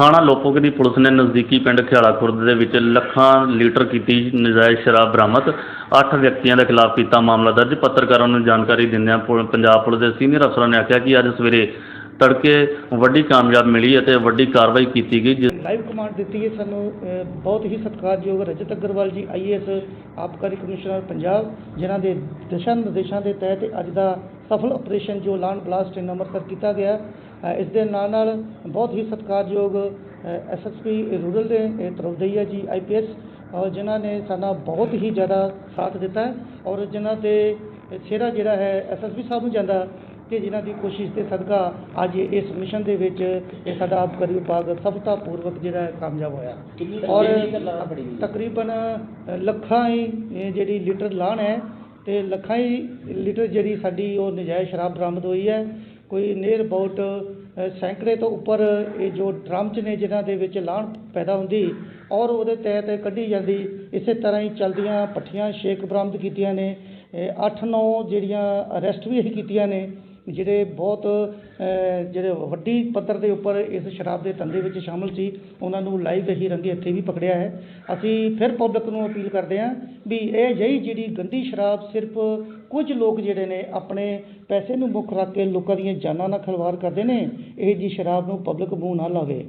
ਥਾਣਾ ਲੋਪੋਕ ਦੀ ਪੁਲਿਸ ਨੇ ਨਜ਼ਦੀਕੀ ਪਿੰਡ ਖਿਆਲਾ ਖੁਰਦ ਦੇ ਵਿੱਚ ਲੱਖਾਂ ਲੀਟਰ ਕੀਤੀ ਨਜਾਇਜ਼ ਸ਼ਰਾਬ ਬਰਾਮਦ। ਅੱਠ ਵਿਅਕਤੀਆਂ ਦੇ ਖਿਲਾਫ ਕੀਤਾ ਮਾਮਲਾ ਦਰਜ। ਪੱਤਰਕਾਰਾਂ ਨੂੰ ਜਾਣਕਾਰੀ ਦਿੰਦਿਆਂ ਪੁਲ- ਪੰਜਾਬ ਪੁਲਿਸ ਦੇ ਸੀਨੀਅਰ ਅਫਸਰਾਂ ਨੇ ਆਖਿਆ ਕਿ ਅੱਜ ਸਵੇਰੇ ਤੜਕੇ ਵੱਡੀ ਕਾਮਯਾਬ ਮਿਲੀ ਅਤੇ ਵੱਡੀ ਕਾਰਵਾਈ ਕੀਤੀ ਗਈ ਜਿਸ ਲਾਈਵ ਕਮਾਂਡ ਦਿੱਤੀ ਹੈ ਸਾਨੂੰ ਅ, ਬਹੁਤ ਹੀ ਸਤਿਕਾਰਯੋਗ ਰਜਤ ਅਗਰਵਾਲ ਜੀ ਆਈਏਐਸ ਆਬਕਾਰੀ ਕਮਿਸ਼ਨਰ ਪੰਜਾਬ ਜਿਨ੍ਹਾਂ ਦੇ ਦਿਸ਼ਾ ਨਿਰਦੇਸ਼ਾਂ ਦੇ ਤਹਿਤ ਅੱਜ ਦਾ ਸਫਲ ਆਪਰੇਸ਼ਨ ਜੋ ਲਾਨ ਬਲਾਸਟ ਇਨ ਅੰਮ੍ਰਿਤਸਰ ਕੀਤਾ ਗਿਆ। ਇਸ ਦੇ ਨਾਲ ਨਾਲ ਬਹੁਤ ਹੀ ਸਤਿਕਾਰਯੋਗ ਐਸਐਸਪੀ ਰੂਰਲ ਦੇ ਤਰਵਦਈਆ ਜੀ ਆਈਪੀਐਸ ਔਰ ਜਿਨ੍ਹਾਂ ਨੇ ਸਾਡਾ ਬਹੁਤ ਹੀ ਜ਼ਿਆਦਾ ਸਾਥ ਦਿੱਤਾ ਹੈ ਔਰ ਜਿਨ੍ਹਾਂ ਦੇ ਸਿਹਰਾ ਜਿਹੜਾ ਹੈ ਐਸਐਸਪੀ ਸਾਹਿਬ ਨੂੰ ਜਾਂਦਾ ਕਿ ਜਿਨ੍ਹਾਂ ਦੀ ਕੋਸ਼ਿਸ਼ ਤੇ ਸਦਕਾ ਅੱਜ ਇਸ ਮਿਸ਼ਨ ਦੇ ਵਿੱਚ ਇਹ ਸਾਡਾ ਆਬਕਾਰੀ ਵਿਭਾਗ ਸਫਲਤਾ ਪੂਰਵਕ ਜਿਹੜਾ ਹੈ ਕਾਮਯਾਬ ਹੋਇਆ। ਔਰ ਤਕਰੀਬਨ ਲੱਖਾਂ ਹੀ ਜਿਹੜੀ ਲੀਟਰ ਲਾਣ ਹੈ ਤੇ ਲੱਖਾਂ ਹੀ ਲੀਟਰ ਜਿਹੜੀ ਸਾਡੀ ਉਹ ਨਜਾਇਜ਼ ਸ਼ਰਾਬ ਬਰਾਮਦ ਹੋਈ ਹੈ ਕੋਈ ਨੀਅਰ ਅਬਾਊਟ ਸੈਂਕੜੇ ਤੋਂ ਉੱਪਰ ਇਹ ਜੋ ਡਰਮ ਚ ਨੇ, ਜਿਨ੍ਹਾਂ ਦੇ ਵਿੱਚ ਲਾਹਣ ਪੈਦਾ ਹੁੰਦੀ ਔਰ ਉਹਦੇ ਤਹਿਤ ਕੱਢੀ ਜਾਂਦੀ, ਇਸੇ ਤਰ੍ਹਾਂ ਹੀ ਚਲਦੀਆਂ ਪੱਠੀਆਂ ਸ਼ੇਕ ਬਰਾਮਦ ਕੀਤੀਆਂ ਨੇ 8-9 ਜਿਹੜੀਆਂ ਅਰੈਸਟ ਵੀ ਅਸੀਂ ਕੀਤੀਆਂ ਨੇ ਜਿਹੜੇ ਬਹੁਤ ਜਿਹੜੇ ਵੱਡੀ ਪੱਧਰ ਦੇ ਉੱਪਰ ਇਸ ਸ਼ਰਾਬ ਦੇ ਧੰਦੇ ਵਿੱਚ ਸ਼ਾਮਿਲ ਸੀ, ਉਹਨਾਂ ਨੂੰ ਲਾਈਵ ਹੀ ਰੰਗੇ ਹੱਥੀਂ ਵੀ ਪਕੜਿਆ ਹੈ। ਅਸੀਂ ਫਿਰ ਪਬਲਿਕ ਨੂੰ ਅਪੀਲ ਕਰਦੇ ਹਾਂ ਵੀ ਇਹ ਜਿਹੀ ਜਿਹੜੀ ਗੰਦੀ ਸ਼ਰਾਬ ਸਿਰਫ ਕੁਝ ਲੋਕ ਜਿਹੜੇ ਨੇ ਆਪਣੇ ਪੈਸੇ ਨੂੰ ਮੁੱਖ ਰੱਖ ਕੇ ਲੋਕਾਂ ਦੀਆਂ ਜਾਨਾਂ ਨਾਲ ਖਿਲਵਾੜ ਕਰਦੇ ਨੇ, ਇਹ ਜਿਹੀ ਸ਼ਰਾਬ ਨੂੰ ਪਬਲਿਕ ਮੂੰਹ ਨਾ ਲਾਵੇ।